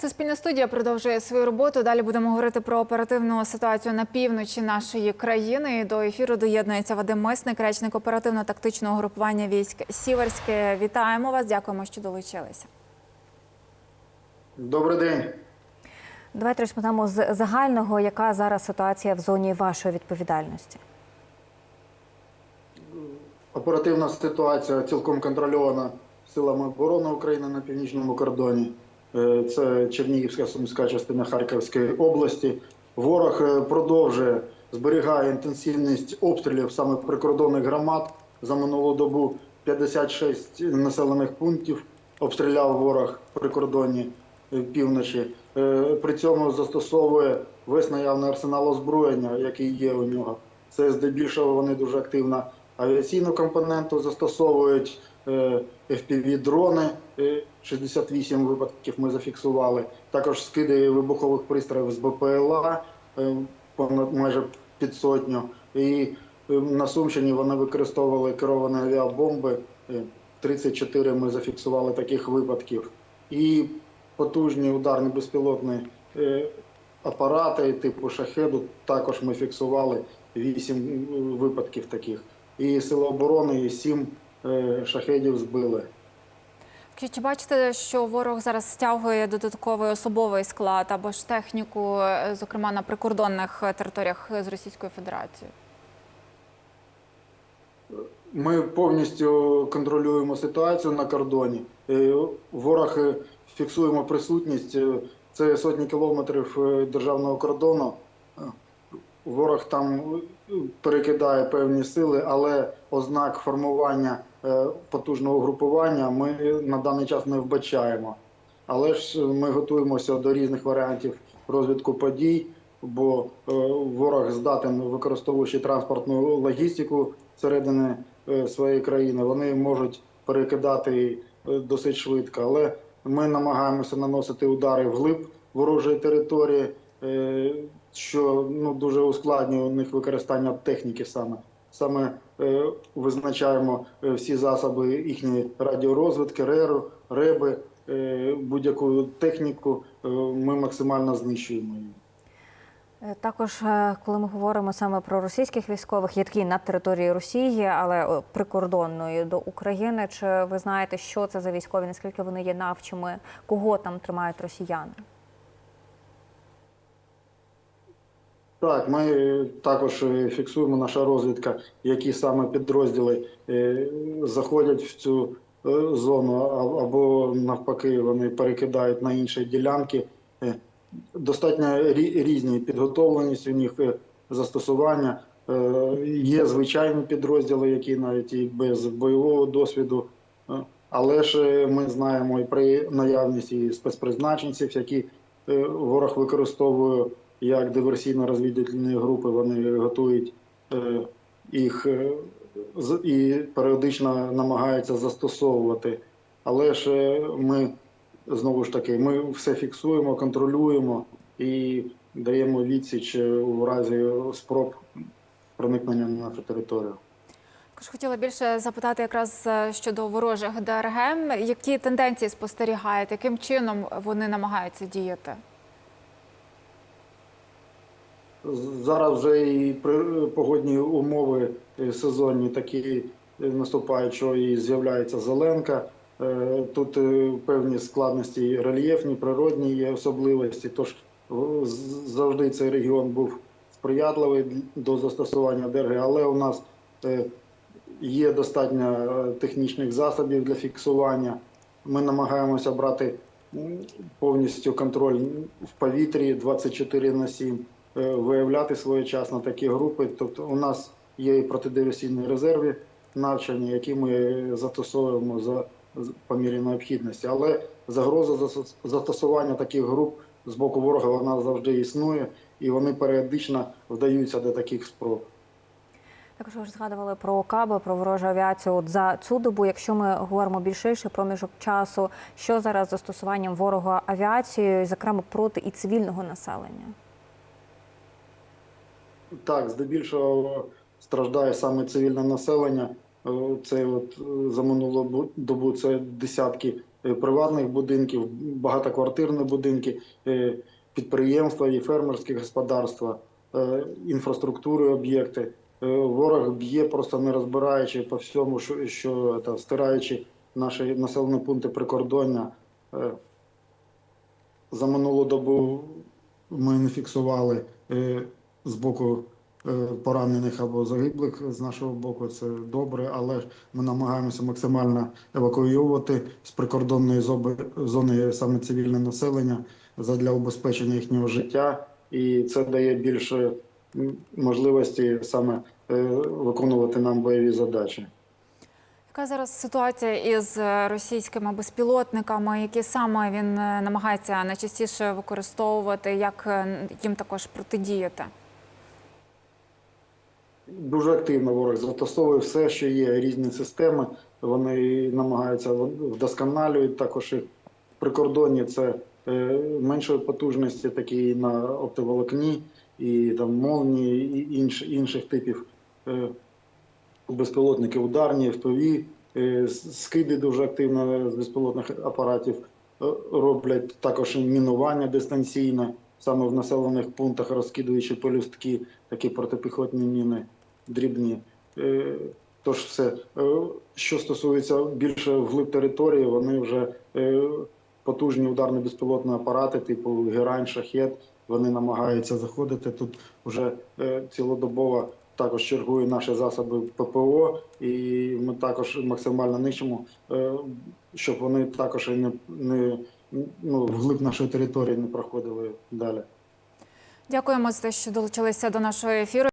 Це спільна студія продовжує свою роботу. Далі будемо говорити про оперативну ситуацію на півночі нашої країни. До ефіру доєднується Вадим Мисник, речник оперативно-тактичного групування військ Сіверське. Вітаємо вас. Дякуємо, що долучилися. Добрий день. Давайте розпочнемо з загального, яка зараз ситуація в зоні вашої відповідальності. Оперативна ситуація цілком контрольована силами оборони України на північному кордоні. Е, Це Чернігівська сумська частина Харківської області. Ворог е, продовжує зберігає інтенсивність обстрілів саме прикордонних громад. За минулу добу 56 населених пунктів обстріляв ворог прикордонні е, півночі. При цьому застосовує весь наявний арсенал озброєння, який є у нього. Це здебільшого вони дуже активно авіаційну компоненту застосовують FPV-дрони. е, 68 випадків ми зафіксували. Також скиди вибухових пристроїв з БПЛА е, понад майже під сотню. І е, на Сумщині вони використовували керовані авіабомби. Е, 34 ми зафіксували таких випадків. І потужні ударні безпілотні е, апарати типу шахеду також ми фіксували 8 випадків таких. І Сили оборони і 7 е, шахедів збили. Чи- Чи бачите, що ворог зараз стягує додатковий особовий склад або ж техніку, е, зокрема на прикордонних е, територіях з Російською Федерацією? Ми повністю контролюємо ситуацію на кордоні. Е, Ворог е, фіксуємо присутність. е, Це сотні кілометрів е, державного кордону. Е, Ворог там е, перекидає певні сили, але ознак формування е, потужного групування ми на даний час не вбачаємо. Але ж ми готуємося до різних варіантів розвитку подій, бо е, ворог здатен, використовуючи транспортну логістику всередини е, своєї країни, вони можуть перекидати е, досить швидко. Але ми намагаємося наносити удари вглиб ворожої території, е, що ну, дуже ускладнює у них використання техніки саме. Саме е, визначаємо е, всі засоби їхньої радіорозвідки, РЕРу, РЕБи, е, будь-яку техніку е, ми максимально знищуємо її. Е, Також, е, коли ми говоримо саме про російських військових, які на території Росії, але прикордонної до України, чи ви знаєте, що це за військові, наскільки вони є навчими, кого там тримають росіяни? Так, ми також е, фіксуємо наша розвідка, які саме підрозділи е, заходять в цю е, зону, або навпаки вони перекидають на інші ділянки. Достатньо різні підготовленість у них застосування. Є звичайні підрозділи, які навіть і без бойового досвіду. Але ж ми знаємо і при наявності спецпризначенців, які ворог використовує як диверсійно-розвідувальні групи, вони готують е, їх е, і періодично намагаються застосовувати. Але ж е, ми знову ж таки ми все фіксуємо, контролюємо і даємо відсіч у разі спроб проникнення на нашу територію. Також хотіла більше запитати якраз щодо ворожих ДРГ. Які тенденції спостерігаєте? Яким чином вони намагаються діяти? Зараз вже і погодні умови е, сезонні такі е, наступають, що і з'являється зеленка. Е, Тут певні складності рельєфні, природні є особливості. Тож завжди цей регіон був сприятливий до застосування ДРГ, але у нас є достатньо технічних засобів для фіксування. Ми намагаємося брати повністю контроль в повітрі 24 на 7, е, виявляти своєчасно такі групи. Тобто у нас є і протидиверсійні резерви навчання, які ми застосовуємо за по мірі необхідності. Але загроза застосування таких груп з боку ворога вона завжди існує, і вони періодично вдаються до таких спроб. Також ви ж згадували про каби, про ворожу авіацію. От за цю добу, якщо ми говоримо більш ширший проміжок часу, що зараз застосуванням ворога авіацією, зокрема проти і цивільного населення? Так, здебільшого страждає саме цивільне населення. Е, Це от е, за минулу добу це десятки е, приватних будинків, багатоквартирні будинки, підприємства і фермерські господарства, інфраструктури, об'єкти. Ворог б'є просто не розбираючи по всьому, що, що та, стираючи наші населені пункти прикордоння. За минулу добу ми не фіксували з боку е, поранених або загиблих з нашого боку. Це добре, але ми намагаємося максимально евакуювати з прикордонної зони саме цивільне населення задля убезпечення їхнього життя, і це дає більше можливості саме е, виконувати нам бойові задачі. Яка зараз ситуація із російськими безпілотниками, які саме він е, намагається найчастіше використовувати, як їм також протидіяти? Дуже активно ворог застосовує все, що є різні системи. Вони намагаються вдосконалюють також і прикордонні це е, меншої потужності, такі на оптоволокні і там молнії і інш, інших типів е, безпілотники ударні, FPV, е, скиди дуже активно з безпілотних апаратів роблять також мінування дистанційне, саме в населених пунктах розкидуючи полюстки, такі протипіхотні міни дрібні. Е, Тож все, Е, що стосується більше вглиб території, вони вже е, потужні ударні безпілотні апарати, типу Герань, Шахет, вони намагаються заходити. Тут вже цілодобово також чергує наші засоби ППО, і ми також максимально нищимо, щоб вони також і не, не ну, вглиб нашої території не проходили далі. Дякуємо за те, що долучилися до нашого ефіру.